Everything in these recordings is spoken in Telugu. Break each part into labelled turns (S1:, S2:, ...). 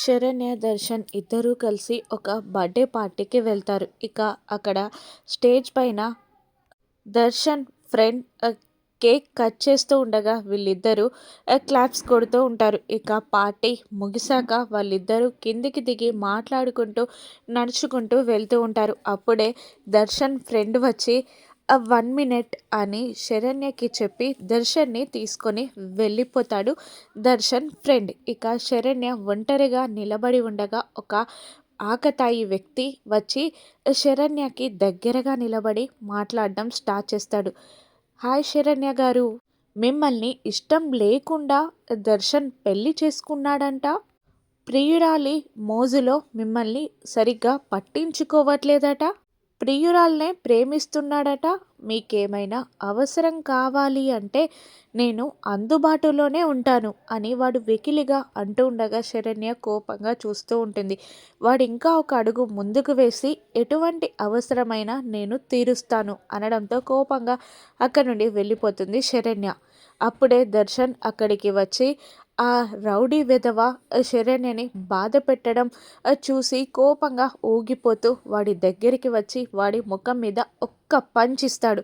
S1: శరణ్య దర్శన్ ఇద్దరూ కలిసి ఒక బర్త్డే పార్టీకి వెళ్తారు. ఇక అక్కడ స్టేజ్ పైన దర్శన్ ఫ్రెండ్ కేక్ కట్ చేస్తూ ఉండగా వీళ్ళిద్దరూ క్లాప్స్ కొడుతూ ఉంటారు. ఇక పార్టీ ముగిసాక వాళ్ళిద్దరూ కిందికి దిగి మాట్లాడుకుంటూ నడుచుకుంటూ వెళ్తూ ఉంటారు. అప్పుడే దర్శన్ ఫ్రెండ్ వచ్చి వన్ మినిట్ అని శరణ్యకి చెప్పి దర్శన్ని తీసుకొని వెళ్ళిపోతాడు దర్శన్ ఫ్రెండ్. ఇక శరణ్య ఒంటరిగా నిలబడి ఉండగా ఒక ఆకతాయి వ్యక్తి వచ్చి శరణ్యకి దగ్గరగా నిలబడి మాట్లాడడం స్టార్ట్ చేస్తాడు. హాయ్ శరణ్య గారు మిమ్మల్ని ఇష్టం లేకుండా దర్శన్ పెళ్ళి చేసుకున్నాడంట? ప్రియురాలి మోజులో మిమ్మల్ని సరిగ్గా పట్టించుకోవట్లేదట? ప్రియురాల్నే ప్రేమిస్తున్నాడట. మీకేమైనా అవసరం కావాలి అంటే నేను అందుబాటులోనే ఉంటాను అని వాడు వెకిలిగా అంటూ ఉండగా శరణ్య కోపంగా చూస్తూ ఉంటుంది. వాడు ఇంకా ఒక అడుగు ముందుకు వేసి ఎటువంటి అవసరమైనా నేను తీరుస్తాను అనడంతో కోపంగా అక్కడి నుండి వెళ్ళిపోతుంది శరణ్య. అప్పుడే దర్శన్ అక్కడికి వచ్చి ఆ రౌడీ విధవ శరణ్యని బాధ పెట్టడం చూసి కోపంగా ఊగిపోతూ వాడి దగ్గరికి వచ్చి వాడి ముఖం మీద ఒక్క పంచిస్తాడు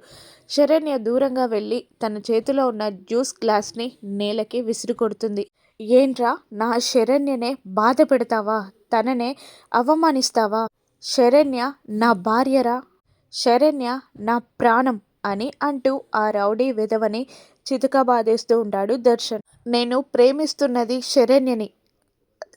S1: శరణ్య దూరంగా వెళ్ళి తన చేతిలో ఉన్న జ్యూస్ గ్లాస్ని నేలకి విసిరి కొడుతుంది. ఏంట్రా నా శరణ్యనే బాధ పెడతావా? తననే అవమానిస్తావా? శరణ్య నా భార్యరా? శరణ్య నా ప్రాణం అని అంటూ ఆ రౌడీ విధవని చితకబాదేస్తూ ఉంటాడు దర్శన్. నేను ప్రేమిస్తున్నది శరణ్యని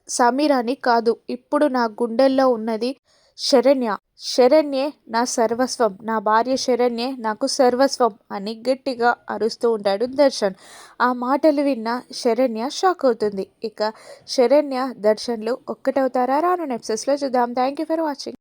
S1: సమీరాని కాదు. ఇప్పుడు నా గుండెల్లో ఉన్నది శరణ్య. శరణ్యే నా సర్వస్వం. నా భార్య శరణ్యే నాకు సర్వస్వం అని గట్టిగా అరుస్తూ ఉంటాడు దర్శన్. ఆ మాటలు విన్న శరణ్య షాక్ అవుతుంది. ఇక శరణ్య దర్శన్లు ఒక్కటవుతారా? రాను నెప్సెస్లో చూద్దాం. Thank you for watching